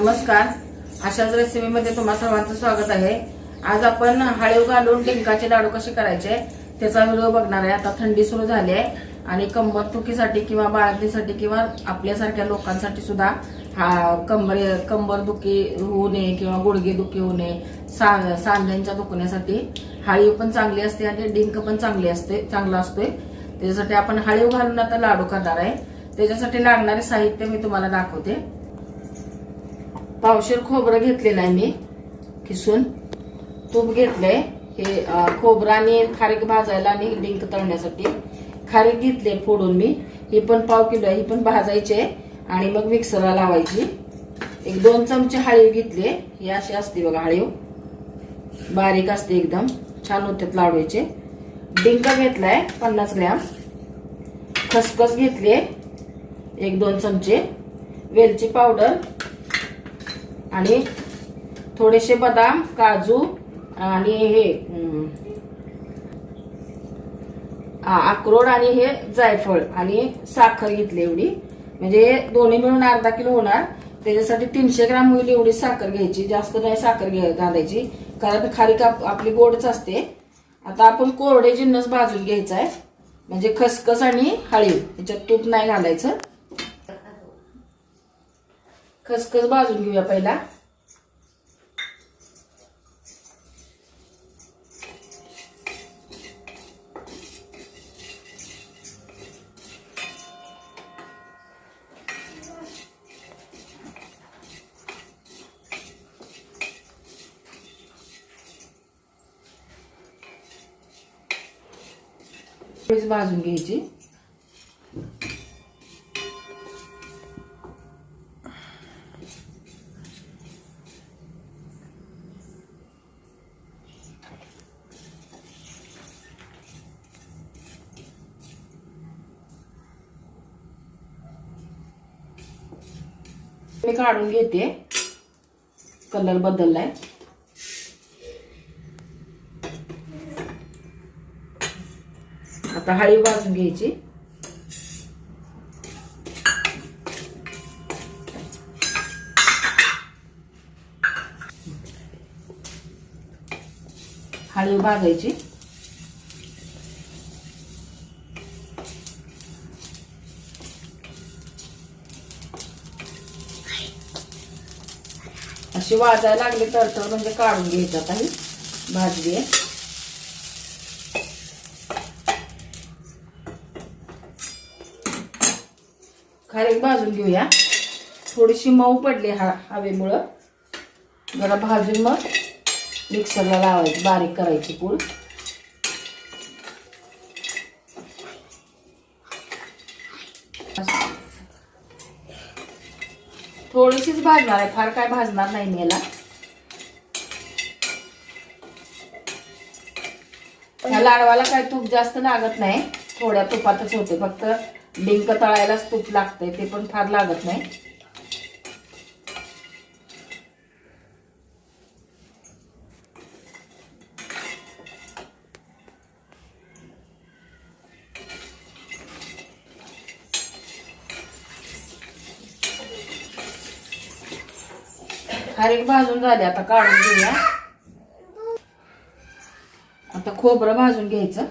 नमस्कार. अशाच रेसिपीमध्ये तुम्हा सर्वांचं स्वागत आहे. आज आपण हळीव घालून डिंकाचे लाडू कसे करायचे त्याचा व्हिडिओ बघणार आहे. आता थंडी सुरू झाली आहे आणि कंबर दुखीसाठी किंवा बाळगणीसाठी किंवा आपल्यासारख्या लोकांसाठी सुद्धा हा कंबर कंबर दुखी होऊ नये किंवा गुडघे दुखी होऊ नये सा सांध्यांच्या दुखण्यासाठी हळीव पण चांगली असते आणि डिंक पण चांगली असते चांगला असतोय. त्याच्यासाठी आपण हळीव घालून आता लाडू करणार आहे. त्याच्यासाठी लागणारे साहित्य मी तुम्हाला दाखवते. पावशेर खोबरं घेतलेलं आहे मी किसून. तूप घेतलंय हे खोबरं आणि खारीक भाजायला आणि डिंक तळण्यासाठी. खारीक घेतले फोडून मी. ही पण पाव किलो आहे ही पण भाजायची आहे. आणि मग मिक्सरला लावायची. एक दोन चमचे हळीव घेतले ही अशी असते बघा हळीव. बारीक असते एकदम. छान होत्यात लाडूचे डिंक घेतलाय पन्नास ग्रॅम. खसखस घेतले एक दोन चमचे. वेलची पावडर. आणि थोडेसे बदाम काजू आणि हे अक्रोड आणि हे जायफळ आणि साखर घेतली एवढी. म्हणजे हे दोन्ही मिळून अर्धा किलो होणार. त्याच्यासाठी तीनशे ग्राम होईल एवढी साखर घ्यायची. जास्त नाही साखर घ्या घालायची. कारण खारी काप आपली गोडच असते. आता आपण कोरडे जिन्नस भाजून घ्यायचा आहे. म्हणजे खसखस आणि हळीव. याच्यात तूप नाही घालायचं. खसखस भाजून घेऊया पहिला. भाजून घ्यायची. काढून घेते. कलर बदललाय. आता हळी भाजून घ्यायची. हळी भाजायची अशी वाजायला लागली तर तर म्हणजे काढून घ्यायचं आता ही भाजली आहे. खारीक भाजून घेऊया. थोडीशी मऊ पडली हा हवेमुळं. जरा भाजून मग मिक्सरला लावायची बारीक करायची पूड. थोडीशीच भाजणार आहे. फार काय भाजणार नाही मी याला. ह्या लाडवाला काय तूप जास्त लागत नाही. थोड्या तुपातच होते. फक्त डिंक तळायलाच तूप लागतंय. ते पण फार लागत नाही. बारीक भाजून झाले आता काढून घेऊया. आता खोबरं भाजून घ्यायचं.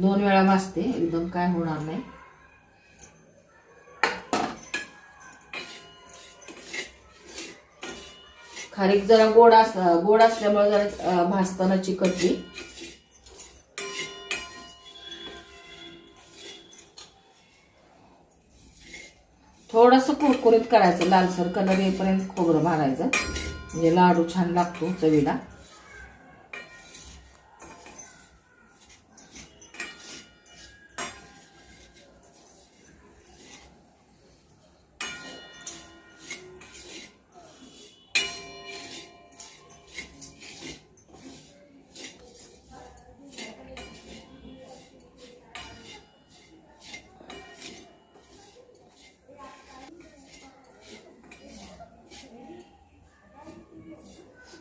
दोन वेळा भाजते एकदम काय होणार नाही. खारीक जरा गोड अस गोड असल्यामुळे जरा भाजताना चिकटली. थोडस कुरकुरीत करायचं लालसर कलर येईपर्यंत खोबरं मारायचं म्हणजे लाडू छान लागतो चवीला.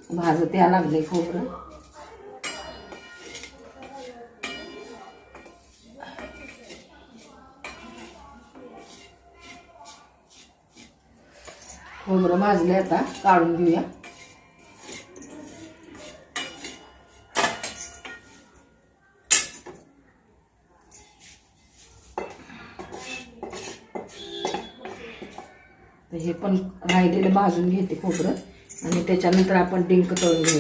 भाजत या लागले खोबरं. खोबरं भाजले आता काढून घेऊया. हे पण राहिलेलं भाजून घेते खोबरं. आणि त्याच्यानंतर आपण डिंक तळून घेऊ.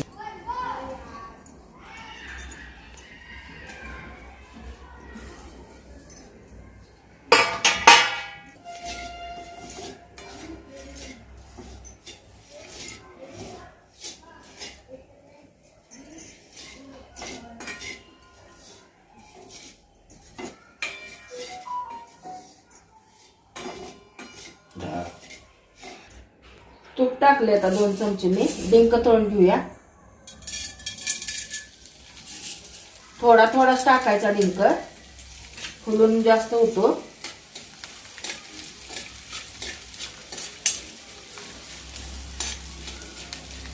तूप टाकले आता दोन चमचे मी. डिंक तळून घेऊया. थोडा थोडाच टाकायचा डिंक. फुलून जास्त होतो.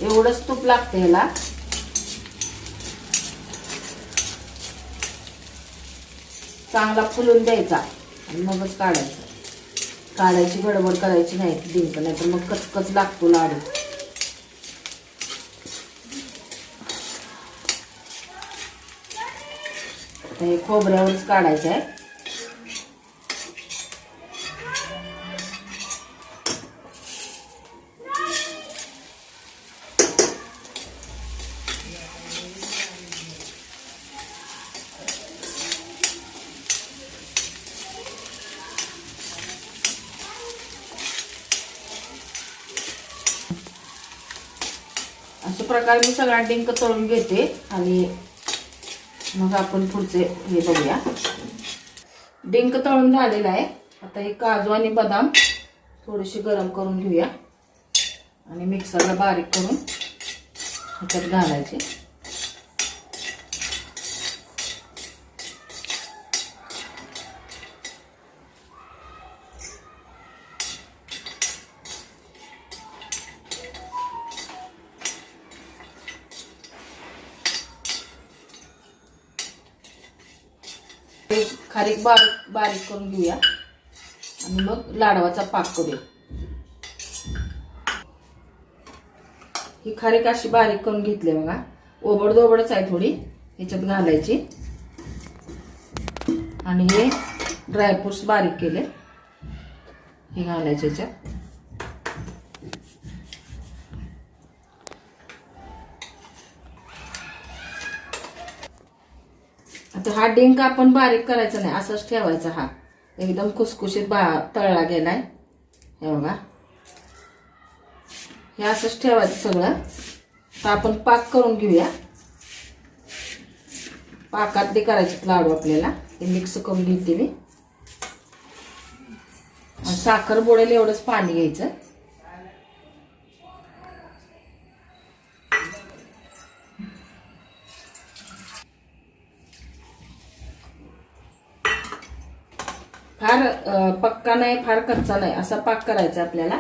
एवढंच तूप लागतं ह्याला. चांगला फुलून द्यायचा आणि मगच काढायचा. काढायची गडबड करायची नाही डिंक नाही तर मग कचकच लागतो लाडू. आता हे खोबऱ्यावरच काढायचं आहे अशा प्रकारे मी सगळा डिंक तळून घेते आणि मग आपण पुढचे हे बघूया. डिंक तळून झालेला आहे. आता हे काजू आणि बदाम थोडेसे गरम करून घेऊया. आणि मिक्सरला बारीक करून ह्याच्यात घालायचे ते खारीक बारीक बारीक करून घेऊया. आणि मग लाडवाचा पाक करूया. ही खारीक अशी बारीक करून घेतली बघा. ओबडदोबडच आहे थोडी ह्याच्यात घालायची. आणि हे ड्रायफ्रुट्स बारीक केले. हे घालायचे ह्याच्यात. आता हा डिंक आपण बारीक करायचा नाही असंच ठेवायचा हा. एकदम खुसखुशीत बा तळला गेलाय. हे बघा. हे असंच ठेवायचं सगळं. तर आपण पाक करून घेऊया. पाकातले करायचे लाडू आपल्याला. हे मिक्स करून घेते मी. साखर बुडेल एवढंच पाणी घ्यायचं. फार पक्का नाही फार कच्चा नाही असा पाक करायचा आपल्याला.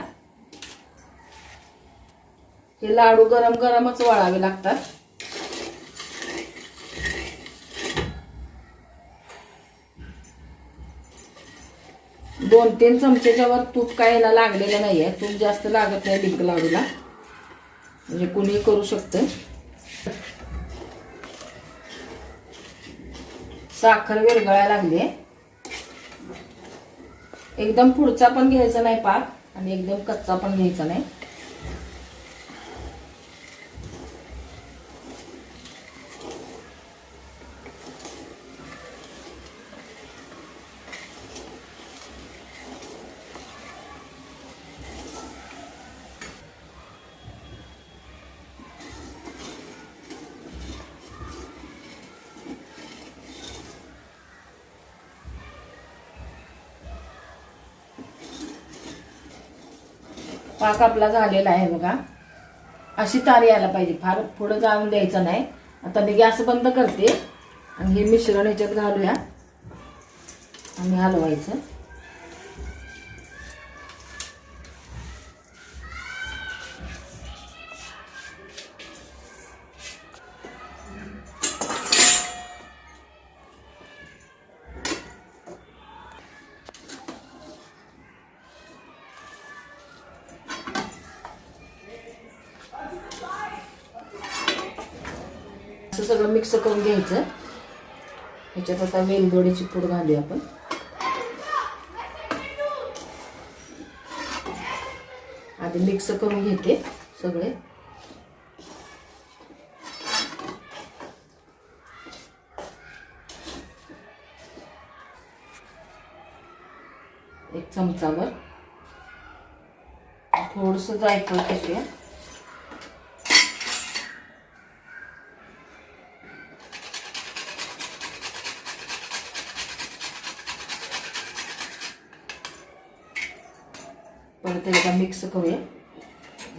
हे लाडू गरम गरमच वळावे लागतात. दोन तीन चमचेच्या वर तूप काय याला लागलेलं नाहीये. तूप जास्त लागत नाही डिंक लाडूला. म्हणजे कुणीही करू शकतं. साखर विरघळायला लागली आहे एकदम पुढचा पण घ्यायचा नाही पाक आणि एकदम कच्चा पण घ्यायचा नाही. पाक आपला झालेला आहे बघा. अशी तारी यायला पाहिजे. फार पुढं जाऊन द्यायचं नाही. आता मी गॅस बंद करते. आणि हे मिश्रण ह्याच्यात घालूया. आणि हलवायचं. असं सगळं मिक्स करून घ्यायचं. ह्याच्यात आता वेलदोडीची पूड घालूया आपण. आधी मिक्स करून घेते सगळे. एक चमचावर. थोडस जायफळ टाकूया परत एकदा मिक्स करूया.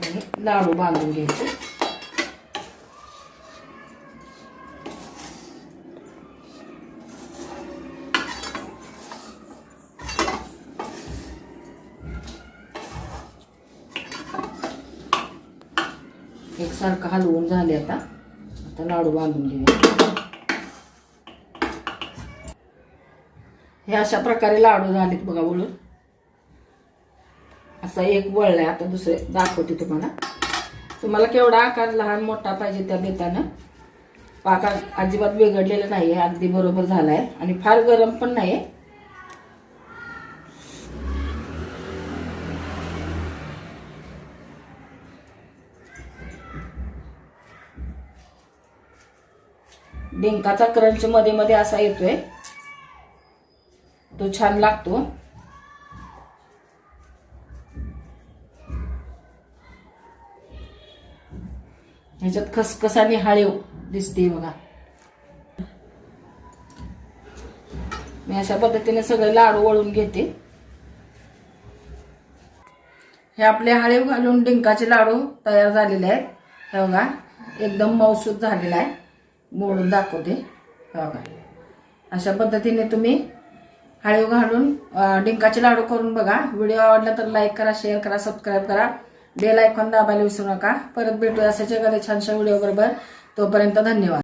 आणि लाडू बांधून घ्यायचे. एकसारखं हलवून झाले आता. आता लाडू बांधून घेऊया. हे अशा प्रकारे लाडू झालेत बघा बोलून असा एक वळलाय आता दुसरे दाखवते तुम्हाला. तुम्हाला केवढा आकार लहान मोठा पाहिजे त्या बेतानं. आकार अजिबात बिघडलेला आहे अगदी बरोबर झालाय. आणि फार गरम पण नाही डिंकाचा क्रंच मध्ये मध्ये असा येतोय. तो छान लागतो. ह्याच्यात खसखस आणि हळीव दिसते बघा. मी अशा पद्धतीने सगळे लाडू वळून घेते. हे आपले हळीव घालून डिंकाचे लाडू तयार झालेले आहेत. हे बघा एकदम मौसूद झालेला आहे. मोडून दाखवते. हे बघा. अशा पद्धतीने तुम्ही हळीव घालून डिंकाचे लाडू करून बघा. व्हिडिओ आवडला तर लाईक करा शेअर करा सबस्क्राईब करा. बेल आयकॉन दाबायला विसरू नका. परत भेटूया असाच एखाद्या छानशा व्हिडिओ बरोबर तोपर्यंत धन्यवाद.